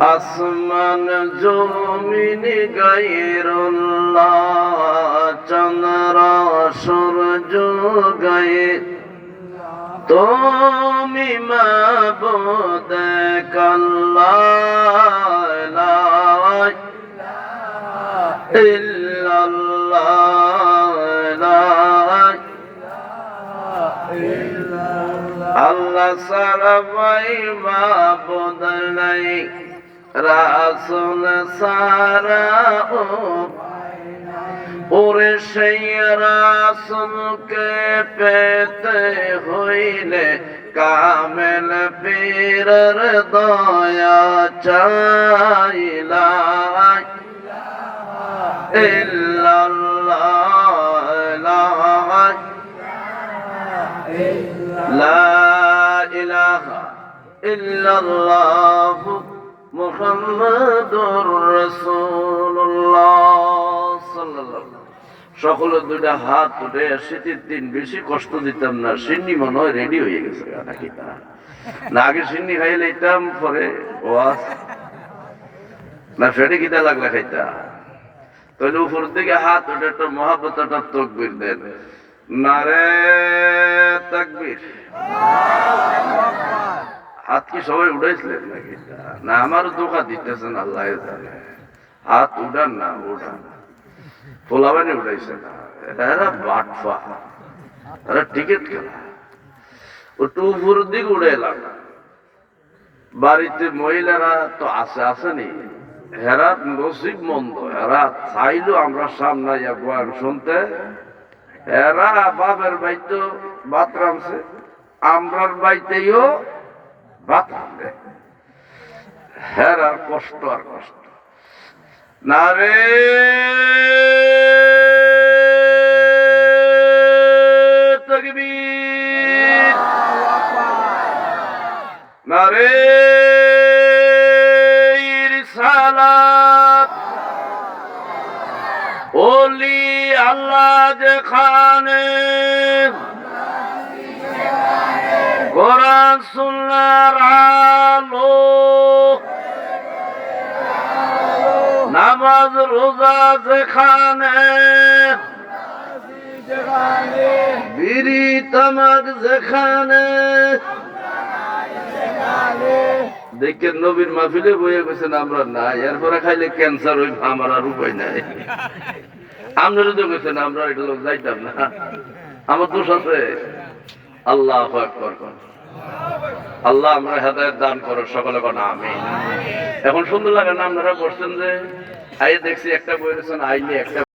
আসমান জমিন গাইরুল্লাহ চন্দ্র সূর্য গায়ে। তুমি মাবুদ কাল্লাহ আল্লাহ সারা ভাই মাবুদ নাই। রাসুল সারা ও ওরে সেই রাসুলকে পেতে হইলে কামেল পীরের দয়া চাইলা ইল্লাল্লাহ لا إله إلا الله মোহাম্মদুর রাসূলুল্লাহ সকলে দুইটা হাত উঠে শীতের দিন বেশি কষ্ট দিতাম না, সিন্নি মনে হয় রেডি হয়ে গেছে, নাকি না? আগে সিন্নি খাইয়ে লইতাম, পরে ওয়াস না, ফেটে কিতা লাগলে খাইতা তাহলে উপর থেকে হাত উঠে একটা মহাব্বত, একটা তকবির দেন। নারে তাকবির। হাত কি সবাই উঠাইছিলেন নাকি? না আমার দোকা দিতেছেন, আল্লাহ জানে। হাত উঠান না উঠান পোলাবানি উঠাইছে না। এরা বাটফা। এরা টিকিট খেলা। দিকে উড়ে এলাম বাড়িতে মহিলারা তো আছে, আসেনি। হেরা নসিব মন্দ হেরা চাইলো আমরা সামনে বয়ান শুনতে। এরা বাপের বাইতো ভাত রামছে আমরার বাইতেও রামবে হেরার কষ্ট আর কষ্ট। না রে। তকবীর। না রে। রিসালাত ওলি আল্লাহ যেখানে। সুন্নার আলো নামাজ রোজা যেখানে বিড়ি তামাক যেখানে দেখেন নবীর মাহফিলে বইয়ে গেছেন আমরা না এরপরে খাইলে ক্যান্সার হইব, আমার আর উপায় নাই। আপনারা তো গেছেন আমরা এটা লোক যাইতাম না। আমার দোষ আছে। আল্লাহ আকবর। কর। আল্লাহ আমরা হেদায়ত দান করো সকলে কোন আমি এখন সুন্দর লাগে না, আপনারা বসছেন যে আই দেখছি একটা বই আইনি একটা